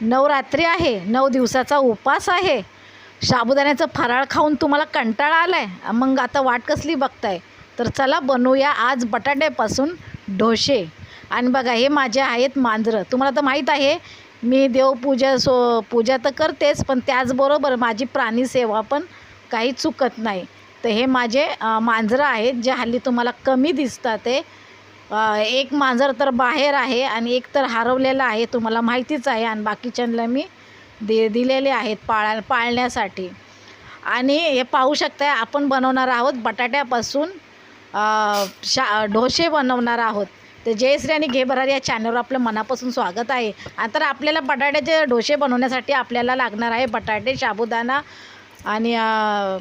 नवरात्री आहे नऊ दिवसाचा उपास आहे. साबुदाण्याचं फराळ खाऊन तुम्हाला कंटाळा आला आहे मग आता वाट कसली बघताय? तर चला बनवूया आज बटाट्यापासून ढोसे आणि बघा हे माझे आहेत मांजरं. तुम्हाला तर माहीत आहे मी देवपूजा सो पूजा तर करतेच पण त्याचबरोबर माझी प्राणीसेवा पण काही चुकत नाही. तर हे माझे मांजरं आहेत जे हल्ली तुम्हाला कमी दिसतात ते. एक मांजर तर बाहेर आहे आणि एक तर हरवलेलं आहे तुम्हाला माहितीच आहे. आणि बाकीच्यांना मी दे दिलेले आहेत पाळा पाळण्यासाठी. आणि हे पाहू शकता आपण बनवणार आहोत बटाट्यापासून शा ढोसे बनवणार आहोत. तर जयश्री आणि घेबरार या चॅनलवर आपलं मनापासून स्वागत आहे. आणि तर आपल्याला बटाट्याचे ढोसे बनवण्यासाठी आपल्याला लागणार आहे बटाटे साबुदाणा आणि बगर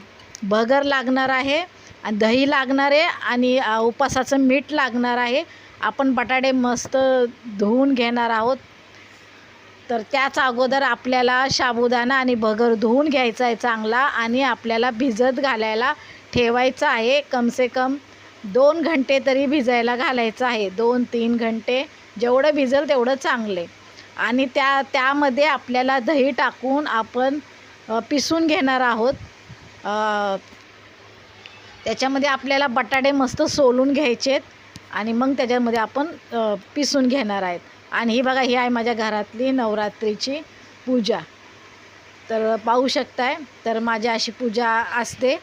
भगर लागणार आहे. आणि दही लागणार आहे आणि उपासाचं मीठ लागणार आहे. आपण बटाटे मस्त धुवून घेणार आहोत. तर त्याच अगोदर आपल्याला साबुदाणा आणि भगर धुवून घ्यायचा आहे चांगला आणि आपल्याला भिजत घालायला ठेवायचं आहे. कमसे कम दोन घंटे तरी भिजायला घालायचं आहे. दोन तीन घंटे जेवढं भिजल तेवढं चांगले. आणि त्या त्यामध्ये आपल्याला दही टाकून आपण पिसून घेणार आहोत. त्याच्यामध्ये आपल्याला बटाटे मस्त सोलून घ्यायचेत आणि मग त्याच्यामध्ये आपण पिसून घेणार आहेत. आणि ही बघा ही आहे माझ्या घरातली नवरात्रीची पूजा. तर पाहू शकताय तर माझी अशी पूजा असते.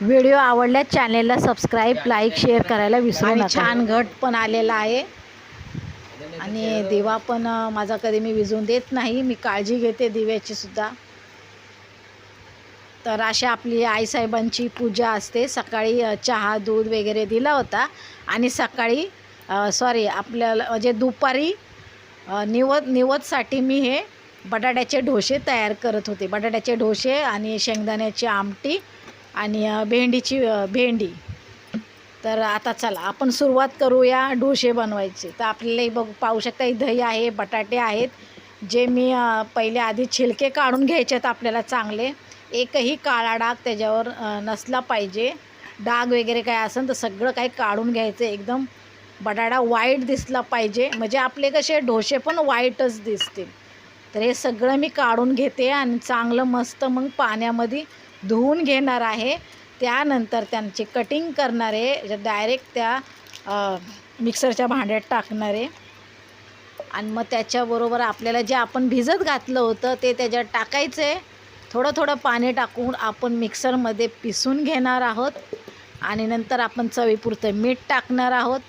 व्हिडिओ आवडल्यास चॅनेलला सबस्क्राईब लाईक शेअर करायला विसरू नका. छान घट पण आलेला आहे. आणि दिवा पण माझा कधी मी विझून देत नाही. मी काळजी घेते दिव्याची सुद्धा. तर अशा आपली आईसाहेबांची पूजा असते. सकाळी चहा दूध वगैरे दिला होता. आणि सकाळी सॉरी आपल्याला म्हणजे दुपारी निवद निवदसाठी मी हे बटाट्याचे ढोसे तयार करत होते. बटाट्याचे ढोसे आणि शेंगदाण्याची आमटी आणि भेंडीची भेंडी. तर आता चला आपण सुरुवात करूया ढोसे बनवायचे. तर आपल्याला बघ पाहू शकता दही आहे बटाटे आहेत. जे मी पहिले आधी छिलके काढून घ्यायचे आहेत आपल्याला चांगले. एकही काळा डाग त्याच्यावर नसला पाहिजे. डाग वगैरे काय असेल तर सगळं काही काढून घ्यायचं. एकदम बटाटा वाईट दिसला पाहिजे. म्हणजे आपले कसे ढोसे पण वाईटच दिसतील. तर हे सगळं मी काढून घेते आणि चांगलं मस्त मग पाण्यामध्ये धुवून घेणार आहे. त्यानंतर त्यांची कटिंग करणार आहे. डायरेक्ट त्या मिक्सरच्या भांड्यात टाकणार आहे. आणि मग त्याच्याबरोबर आपल्याला जे आपण भिजत घातलं होतं ते त्याच्यात टाकायचं आहे थोडं थोडं पाणी टाकून आपण मिक्सरमध्ये पिसून घेणार आहोत. आणि नंतर आपण चवीपुरतं मीठ टाकणार आहोत.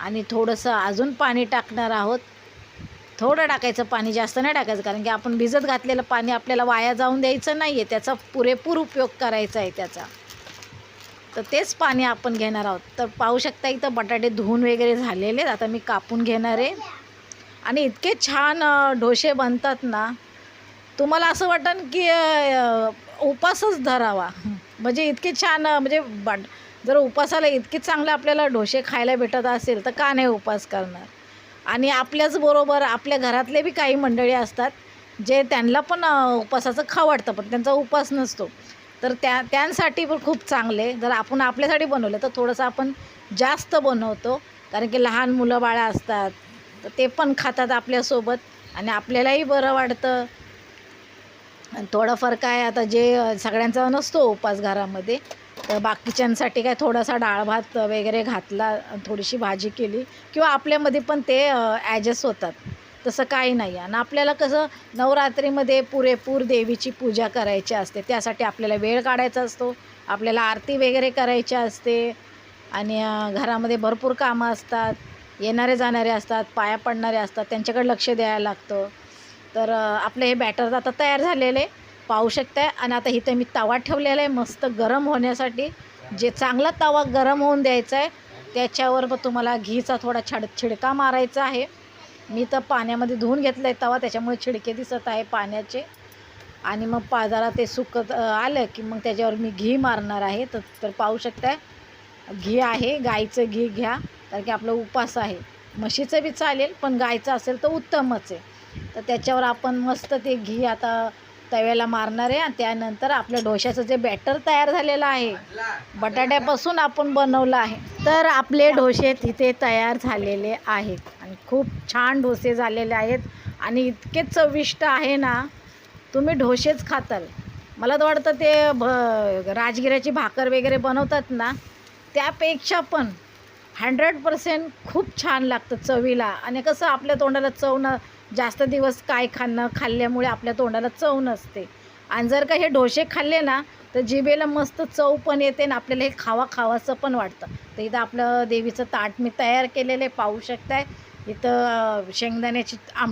आणि थोडंसं अजून पाणी टाकणार आहोत. थोडं टाकायचं पाणी जास्त नाही टाकायचं कारण की आपण भिजत घातलेलं पाणी आपल्याला वाया जाऊन द्यायचं नाही आहे त्याचा पुरेपूर उपयोग करायचा आहे त्याचा. तर तेच पाणी आपण घेणार आहोत. तर पाहू शकता इथं बटाटे धुवून वगैरे झालेले आहेत. आता मी कापून घेणार आहे. आणि इतके छान डोसे ढोसे बनतात ना तुम्हाला असं वाटन की उपासच धरावा. म्हणजे इतके छान म्हणजे बट जर उपासाला इतके चांगले आपल्याला ढोसे खायला भेटत असेल तर का नाही उपास करणार? आणि आपल्याच बरोबर आपल्या घरातले बी काही मंडळी असतात जे त्यांना पण उपासाचं खावं वाटतं पण त्यांचा उपास नसतो. तर त्या त्यांसाठी पण खूप चांगले. जर आपण आपल्यासाठी बनवलं तर थोडंसं आपण जास्त बनवतो. कारण की लहान मुलं बाळं असतात तर ते पण खातात आपल्यासोबत. आणि आपल्यालाही बरं वाटतं. आणि थोडंफार काय आता जे सगळ्यांचा नसतो उपास घरामध्ये तर बाकीच्यांसाठी काय थोडासा डाळ भात वगैरे घातला थोडीशी भाजी केली किंवा आपल्यामध्ये पण ते ॲडजस्ट होतात. तसं काही नाही आणि आपल्याला कसं नवरात्रीमध्ये पुरेपूर देवीची पूजा करायची असते. त्यासाठी आपल्याला वेळ काढायचा असतो. आपल्याला आरती वगैरे करायची असते. आणि घरामध्ये भरपूर कामं असतात. येणारे जाणारे असतात. पाया पडणारे असतात. त्यांच्याकडे लक्ष द्यायला लागतं. तर आपलं हे बॅटर आता तयार झालेले पाहू शकताय. आणि आता इथं मी तवा ठेवलेला आहे मस्त गरम होण्यासाठी. जे चांगला तवा गरम होऊन द्यायचा आहे त्याच्यावर मग तुम्हाला घीचा थोडा छड छिडका मारायचा आहे. मी तर पाण्यामध्ये धुवून घेतलं आहे तवा त्याच्यामुळे छिडके दिसत आहे पाण्याचे. आणि मग पाजारा ते सुकत आलं की मग त्याच्यावर मी घी मारणार आहे. तर तर पाहू शकताय घी आहे गाईचं घी घ्या कारण की आपलं उपास आहे. म्हशीचं बी चालेल पण गायचं असेल तर उत्तमच आहे. तर त्याच्यावर आपण मस्त ते घी आता तव्याला मारणार आहे आणि त्यानंतर आपल्या डोश्याचं जे बॅटर तयार झालेलं आहे बटाट्यापासून आपण बनवलं आहे. तर आपले डोसे तिथे तयार झालेले आहेत आणि खूप छान डोसे झालेले आहेत आणि इतके चविष्ट आहे ना तुम्ही ढोसेच खाताल. मला तर वाटतं ते भ राजगिऱ्याची भाकर वगैरे बनवतात ना त्यापेक्षा पण हंड्रेड पर्सेंट खूप छान लागतं चवीला. आणि कसं आपल्या तोंडाला चव न जास्त दिवस काय खाणं खाल्ल्यामुळे आपल्या तोंडाला चव नसते. आणि जर का हे डोसे खाल्ले ना तर जिभेला मस्त चव पण येते आणि आपल्याला हे खावा खावाचं पण वाटतं. तर इथं आपलं देवीचं ताट मी तयार केलेलं आहे पाहू शकताय. इथं शेंगदाण्याची आम